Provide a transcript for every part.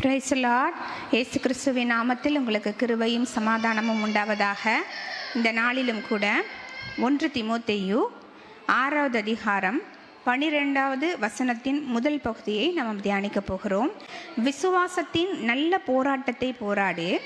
Price Lord இயேசு கிறிஸ்துவின் நாமத்தில் உங்களுக்கு கிருவையும் சமாதானமும் உண்டாவதாக. இந்த நாளிலும் கூட ஒன்று திமுத்தையு ஆறாவது அதிகாரம் பனிரெண்டாவது வசனத்தின் முதல் பகுதியை நாம் தியானிக்க போகிறோம். விசுவாசத்தின் நல்ல போராட்டத்தை போராடு.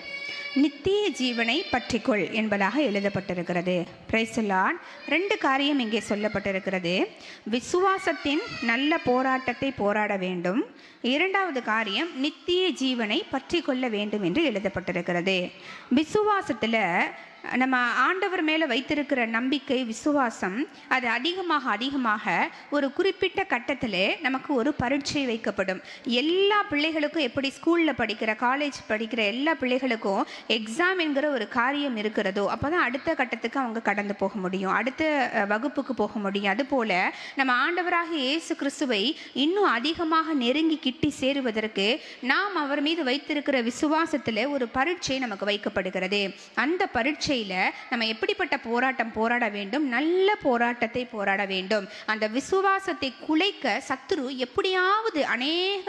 நித்திய ஜீவனை பற்றிக்கொள் என்பதாக எழுதப்பட்டிருக்கிறது. பிரைசலான் ரெண்டு காரியம் இங்கே சொல்லப்பட்டிருக்கிறது. விசுவாசத்தின் நல்ல போராட்டத்தை போராட வேண்டும். இரண்டாவது காரியம் நித்திய ஜீவனை பற்றி கொள்ள வேண்டும் என்று எழுதப்பட்டிருக்கிறது. விசுவாசத்தில் நம்ம ஆண்டவர் மேலே வைத்திருக்கிற நம்பிக்கை விசுவாசம் அது அதிகமாக அதிகமாக ஒரு குறிப்பிட்ட கட்டத்தில் நமக்கு ஒரு பரீட்சை வைக்கப்படும். எல்லா பிள்ளைகளுக்கும் எப்படி ஸ்கூலில் படிக்கிற காலேஜ் படிக்கிற எல்லா பிள்ளைகளுக்கும் எக்ஸாம் என்கிற ஒரு காரியம் இருக்கிறதோ அப்போ தான் அடுத்த கட்டத்துக்கு அவங்க கடந்து போக முடியும். அடுத்த வகுப்புக்கு போக முடியும். அதுபோல் நம்ம ஆண்டவராக இயேசு கிறிஸ்துவை இன்னும் அதிகமாக நெருங்கி கிட்டி சேருவதற்கு நாம் அவர் மீது வைத்திருக்கிற விசுவாசத்தில் ஒரு பரீட்சை நமக்கு வைக்கப்படுகிறது. அந்த பரீட்சை பரீட்சையில் நம்ம எப்படிப்பட்ட போராட்டம் போராட வேண்டும்? நல்ல போராட்டத்தை போராட வேண்டும். அந்த விசுவாசத்தை குலைக்க சத்துரு எப்படியாவது அநேக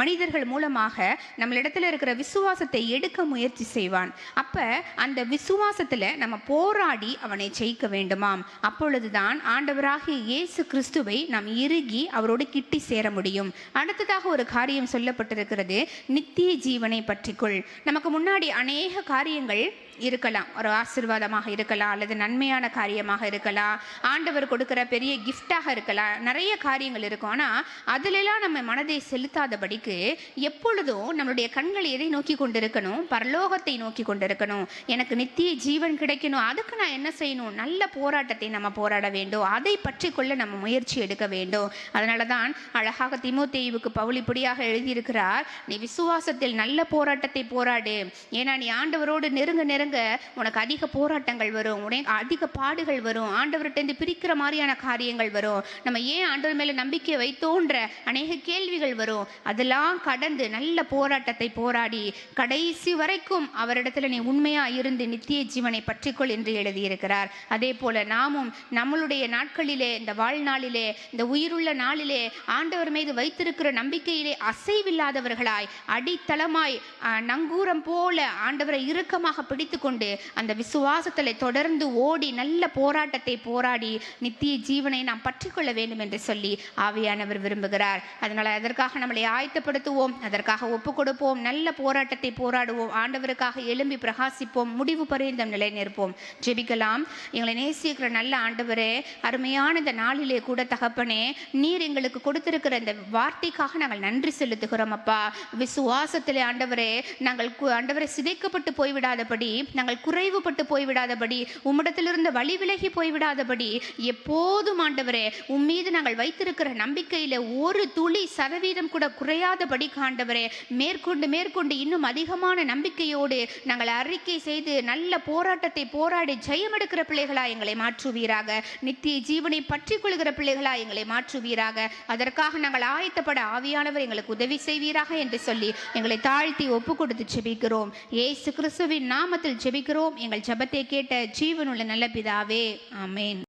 மனிதர்கள் மூலமாக நம்மளிடத்துல இருக்கிற விசுவாசத்தை எடுக்க முயற்சி செய்வான். அப்ப அந்த விசுவாசத்துல நம்ம போராடி அவனை ஜெயிக்க வேண்டுமாம். அப்பொழுதுதான் ஆண்டவராகிய இயேசு கிறிஸ்துவை நாம் இறுகி அவரோடு கிட்டி சேர முடியும். அடுத்ததாக ஒரு காரியம் சொல்லப்பட்டிருக்கிறது. நித்திய ஜீவனை பற்றிக்கொள். நமக்கு முன்னாடி அநேக காரியங்கள் இருக்கலாம். ஒரு ஆசீர்வாதமாக இருக்கலாம் அல்லது நன்மையான காரியமாக இருக்கலாம். ஆண்டவர் கொடுக்குற பெரிய கிஃப்டாக இருக்கலாம். நிறைய காரியங்கள் இருக்கும். ஆனால் அதிலெல்லாம் நம்ம மனதை செலுத்தாதபடிக்கு எப்பொழுதும் நம்மளுடைய கண்கள் எதை நோக்கி கொண்டிருக்கணும்? பரலோகத்தை நோக்கி கொண்டிருக்கணும். எனக்கு நித்திய ஜீவன் கிடைக்கணும். அதுக்கு நான் என்ன செய்யணும்? நல்ல போராட்டத்தை நம்ம போராட வேண்டும். அதை பற்றி கொள்ள நம்ம முயற்சி எடுக்க வேண்டும். அதனால தான் அழகாக திமுத்தேயுவுக்கு பவுல் இப்படியாக எழுதியிருக்கிறார். நீ விசுவாசத்தில் நல்ல போராட்டத்தை போராடு. ஏன்னா நீ ஆண்டவரோடு நெருங்க நெருங்க உனக்கு அதிக அதிக போராட்டங்கள் வரும் உடனே அதிக பாடுகள் வரும் ஆண்டவர்கிட்ட பிரிக்கிற மாதிரியான காரியங்கள் வரும். நம்ம ஏன் ஆண்டவர் மேலே நம்பிக்கை வைத்தோன்ற அநேக கேள்விகள் வரும். அதெல்லாம் கடந்து நல்ல போராட்டத்தை போராடி கடைசி வரைக்கும் அவரிடத்துல நீ உண்மையா இருந்து நித்திய ஜீவனை பற்றிக்கொள் என்று எழுதியிருக்கிறார். அதே போல நாமும் நம்மளுடைய நாட்களிலே இந்த வாழ்நாளிலே இந்த உயிருள்ள நாளிலே ஆண்டவர் மீது வைத்திருக்கிற நம்பிக்கையிலே அசைவில்லாதவர்களாய் அடித்தளமாய் நங்கூரம் போல ஆண்டவரை இறுக்கமாக பிடித்து கொண்டு அந்த விசுவாசத்தில் தொடர்ந்து ஓடி நல்ல போராட்டத்தை போராடி நித்திய ஜீவனை நாம் பற்றிக்கொள்ள வேண்டும் என்று சொல்லி ஆவியானவர் விரும்புகிறார். அதனால் அதற்காக நம்மளை ஆயத்தப்படுத்துவோம் அதற்காக ஒப்பு கொடுப்போம் நல்ல போராட்டத்தை போராடுவோம் ஆண்டவருக்காக எழும்பி பிரகாசிப்போம் முடிவு பரிந்தம் நிலை நிற்போம் ஜெபிக்கலாம். எங்களை நேசிக்கிற நல்ல ஆண்டவரே அருமையான இந்த நாளிலே கூட தகப்பனே நீர் எங்களுக்கு கொடுத்திருக்கிற இந்த வார்த்தைக்காக நாங்கள் நன்றி செலுத்துகிறோம் அப்பா. விசுவாசத்திலே ஆண்டவரே நாங்கள் கு- சிதைக்கப்பட்டு போய்விடாதபடி நாங்கள் குறைவுபட்டு போய்விடாதபடி உம்மிடத்திலிருந்து வழி விலகி போய்விடாதபடி எப்போதும் ஆண்டவரே உம்மீது நாங்கள் வைத்திருக்கிற நம்பிக்கையில ஒரு துளி சதவீதம் கூட குறையாதபடி காண்டவரே மேற்கொண்டு மேற்கொண்டு இன்னும் அதிகமான நம்பிக்கையோடு நாங்கள் அறிக்கை செய்து நல்ல போராட்டத்தை போராடி ஜெயமெடுக்கிற பிள்ளைகளா எங்களை மாற்றுவீராக. நித்திய ஜீவனை பற்றி கொள்கிற பிள்ளைகளா எங்களை மாற்றுவீராக. அதற்காக நாங்கள் ஆயத்தப்பட ஆவியானவர் எங்களுக்கு உதவி செய்வீராக என்று சொல்லி எங்களை தாழ்த்தி ஒப்பு கொடுத்து ஜெபிக்கிறோம். ஏசு கிறிஸ்துவின் நாமத்தில் ஜெபிக்கிறோம். எங்கள் ஜெபத்தை கேட்ட ஜீவனுள்ள நல்ல பிதாவே ஆமேன்.